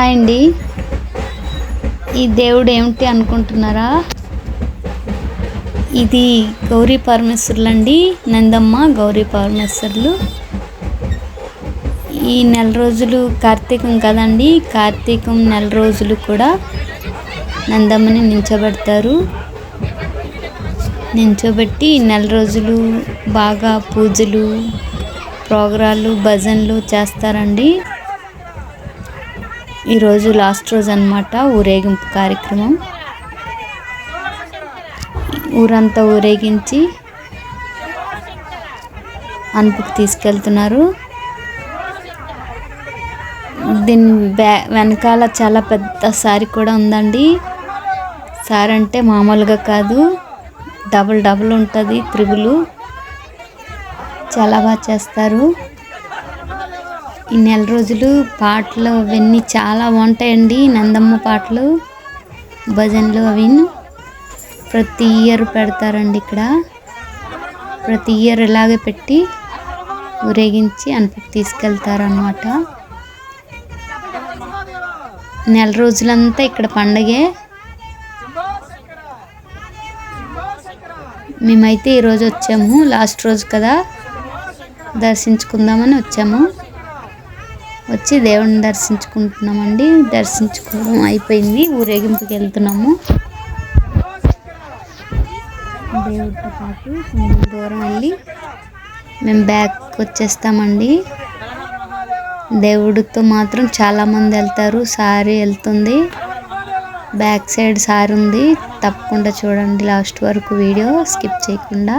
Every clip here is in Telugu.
హాయ్ అండి. ఈ దేవుడు ఏమిటి అనుకుంటున్నారా? ఇది గౌరీ పరమేశ్వరులు అండి నందమ్మ గౌరీ పరమేశ్వరులు. ఈ నెల రోజులు కార్తీకం కదండి కార్తీకం నెల రోజులు కూడా నందమ్మని నించోబెడతారు. నించోబెట్టి నెల రోజులు బాగా పూజలు ప్రోగ్రాలు భజనలు చేస్తారండి. ఈరోజు లాస్ట్ రోజు అన్నమాట ఊరేగింపు కార్యక్రమం. ఊరంతా ఊరేగించి అనుపుకి తీసుకెళ్తున్నారు. దీని బ్యా వెనకాల చాలా పెద్ద సారీ కూడా ఉందండి. సార్ అంటే మామూలుగా కాదు డబుల్ డబుల్ ఉంటుంది త్రిబులు. చాలా బాగా చేస్తారు. ఈ నెల రోజులు పాటలు అవన్నీ చాలా బాగుంటాయండి నందమ్మ పాటలు భజనలు అవి. ప్రతి ఇయర్ పెడతారండి ఇక్కడ. ప్రతి ఇయర్ ఇలాగే పెట్టి ఊరేగించి అనుపుకు తీసుకెళ్తారనమాట నెల రోజులంతా ఇక్కడ పండగే. మేమైతే ఈరోజు వచ్చాము. లాస్ట్ రోజు కదా దర్శించుకుందామని వచ్చాము. వచ్చి దేవుడిని దర్శించుకుంటున్నామండి. దర్శించుకోవడం అయిపోయింది. ఊరేగింపుకి వెళ్తున్నాము. దేవుడితో పాటు కొంచెం దూరం వెళ్ళి మేము బ్యాక్ వచ్చేస్తామండి. దేవుడితో మాత్రం చాలామంది వెళ్తారు. సారీ వెళ్తుంది. బ్యాక్ సైడ్ సారీ ఉంది. తప్పకుండా చూడండి లాస్ట్ వరకు వీడియో. స్కిప్ చేయకుండా.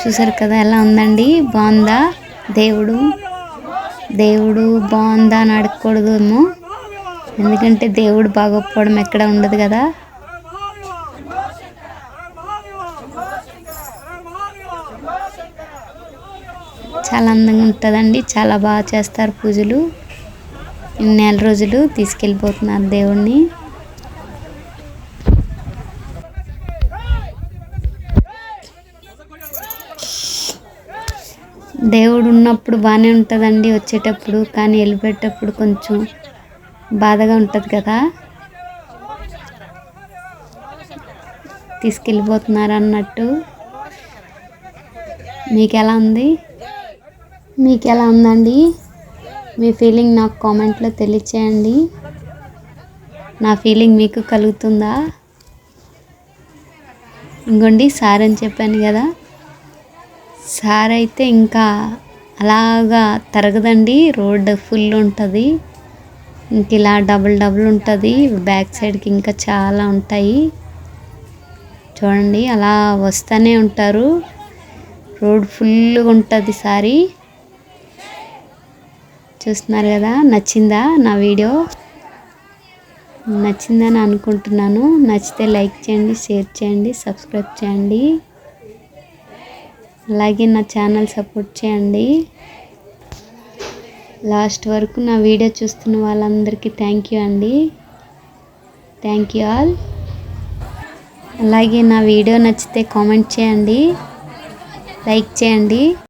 చూసారు కదా ఎలా ఉందండి? బాగుందా? దేవుడు దేవుడు బాగుందా అని అడగకూడదేమో ఎందుకంటే దేవుడు బాగోకపోవడం ఎక్కడ ఉండదు కదా. చాలా అందంగా ఉంటుందండి చాలా బాగా చేస్తారు పూజలు. నెల రోజులు తీసుకెళ్ళిపోతున్నారు దేవుణ్ణి. దేవుడు ఉన్నప్పుడు బాగానే ఉంటుందండి వచ్చేటప్పుడు కానీ వెళ్ళిపోయేటప్పుడు కొంచెం బాధగా ఉంటుంది కదా. తీసుకెళ్ళిపోతున్నారు అన్నట్టు మీకు ఎలా ఉంది? మీకు ఎలా ఉందండి? మీ ఫీలింగ్ నాకు కామెంట్లో తెలియచేయండి. నా ఫీలింగ్ మీకు కలుగుతుందా? ఇంకోండి సార్ అని చెప్పాను కదా. సార్ అయితే ఇంకా అలాగా తరగదండి. రోడ్ ఫుల్ ఉంటుంది. ఇంక ఇలా డబుల్ డబుల్ ఉంటుంది. బ్యాక్ సైడ్కి ఇంకా చాలా ఉంటాయి. చూడండి అలా వస్తూనే ఉంటారు. రోడ్ ఫుల్గా ఉంటుంది సారీ. చూస్తున్నారు కదా నచ్చిందా నా వీడియో? నచ్చిందని అనుకుంటున్నాను. నచ్చితే లైక్ చేయండి షేర్ చేయండి సబ్స్క్రైబ్ చేయండి. అలాగే నా ఛానల్ సపోర్ట్ చేయండి. లాస్ట్ వరకు నా వీడియో చూస్తున్న వాళ్ళందరికీ థ్యాంక్ యూ అండి. Thank you all. అలాగే నా వీడియో నచ్చితే కామెంట్ చేయండి. లైక్ చేయండి.